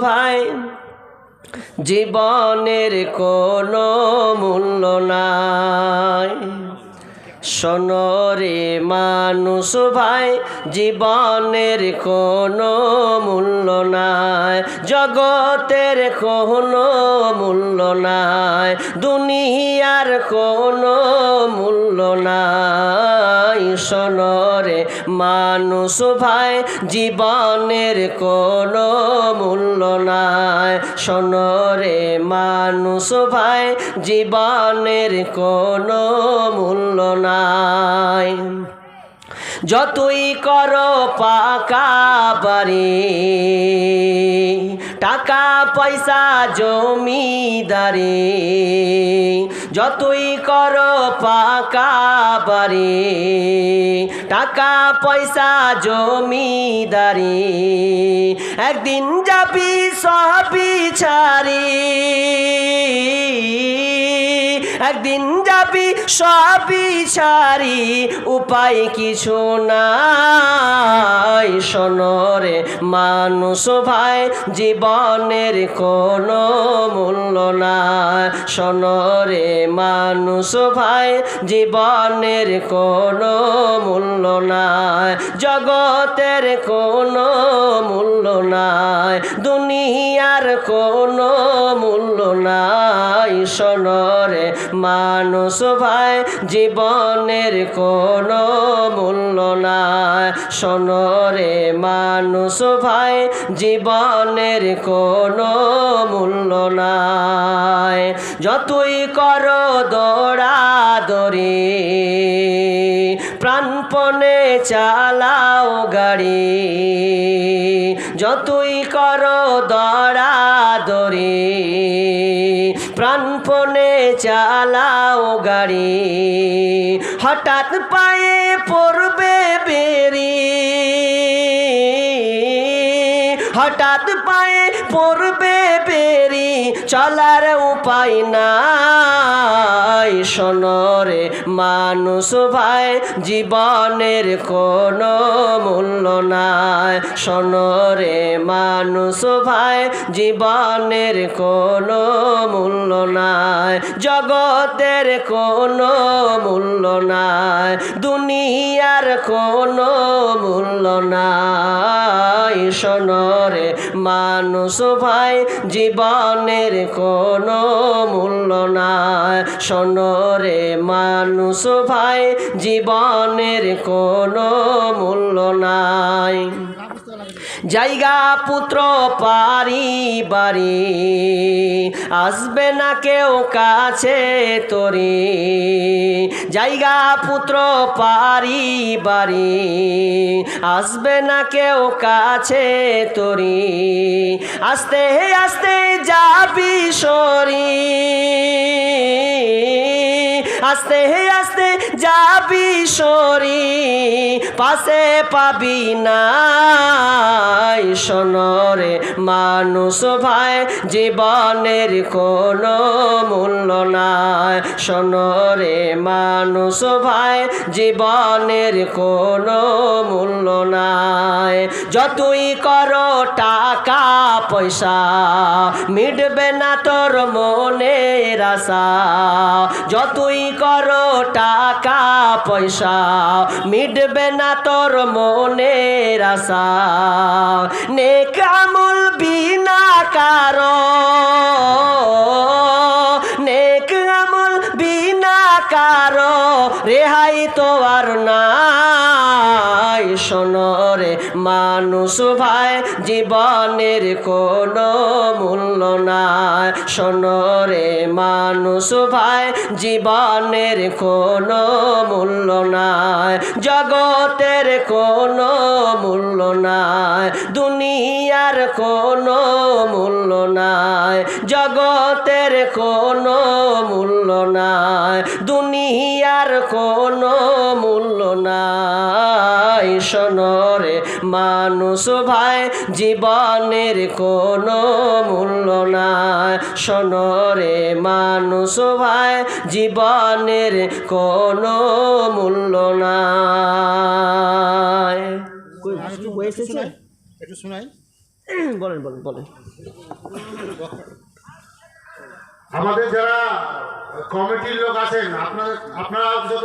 ভাই জীবনের কোনো মূল্য নাই। সনরে মানুষ ভাই জীবনের কোনো মূল্য নাই। জগতের কোনো মূল্য নাই। দুনিয়ার কোনো মূল্য নাই। সনরে মানুষ ভাই জীবনের কোনো সনরে মানুষ ভাই, জীবনের কোনো মূল্য নাই। যতই করো পাকা বাড়ি, টাকা, পয়সা, জমিদারি, যতই করো পাকা বাড়ি, টাকা, পয়সা, জমিদারি, একদিন যাবি সবই ছাড়ি। একদিন যাবি সবই ছাড়ি, উপায় কিছু নাই। সনরে মানুষ ভাই, জীবনের কোনো মূল্য নাই। সনরে মানুষ ভাই, জীবনের কোনো মূল্য নাই। জগতের কোনো মূল্য নাই। দুনিয়ার কোনো মূল্য নাই। সনরে মানুষ ভাই জীবনের কোনো মূল্য নাই। সনরে মানুষ ভাই, জীবনের কোনো মূল্য নাই। যতই করো দৌড়াদৌড়ি প্রাণপণে চালাও গাড়ি। যতই কর দৌড়াদৌড়ি চালাও গাড়ি। হঠাৎ পায়ে পড়বে বেরি। হঠাৎ পায়ে পড়বে বেরি, চলার উপায় নাই। সনরে মানুষ ভাই, জীবনের কোনো মূল্য নাই। সনরে মানুষ ভাই, জীবনের কোনো মূল্য নাই। জগতের কোনো মূল্য নাই। দুনিয়ার কোনো মূল্য নাই। সনরে মানুষ ভাই জীবনের কোনো মূল্য নাই। সনরে মানুষ ভাই জীবনের কোনো মূল্য নাই। জায়গা পুত্র পারি বাড়ি। আসবে না কেউ কাছে তরি। জায়গা পুত্র পারি বাড়ি। আসবে না কেউ কাছে তরি। আস্তে আস্তে যাবি সরি। আস্তে হে আস্তে যাবি সরি, পাশে পাবি না সনরে মানুষ ভাই, জীবনের কোনো মূল্য নাই। সনরে মানুষ ভাই, জীবনের কোনো মূল্য নাই। যতই করো টাকা পয়সা মিটবে না তোর মনের আশা। যতই করো টাকা পয়সা, মিটবে না তোর মনের আশা। নেকামুল বিনা কারও, নেক বিনা কারও। রেহাই তো আর সনরে মানুষ ভাই, জীবনের কোনো মূল্য নাই। সনরে মানুষ ভাই, জীবনের কোনো মূল্য নাই। জগতের কোনো মূল্য নাই। দুনিয়ার কোনো মূল্য নাই। জগতের কোনো মূল্য নাই। দুনিয়ার কোনো মূল্য নাই। সনরে মানুষ ভাই জীবনের কোনো মূল্য নাই। সনরে মানুষ ভাই জীবনের কোনো মূল্য নাই। একটু শোনাই বলেন বলেন বলেন। আমাদের যারা কমিটির লোক আছেন আপনাদের আপনারা যত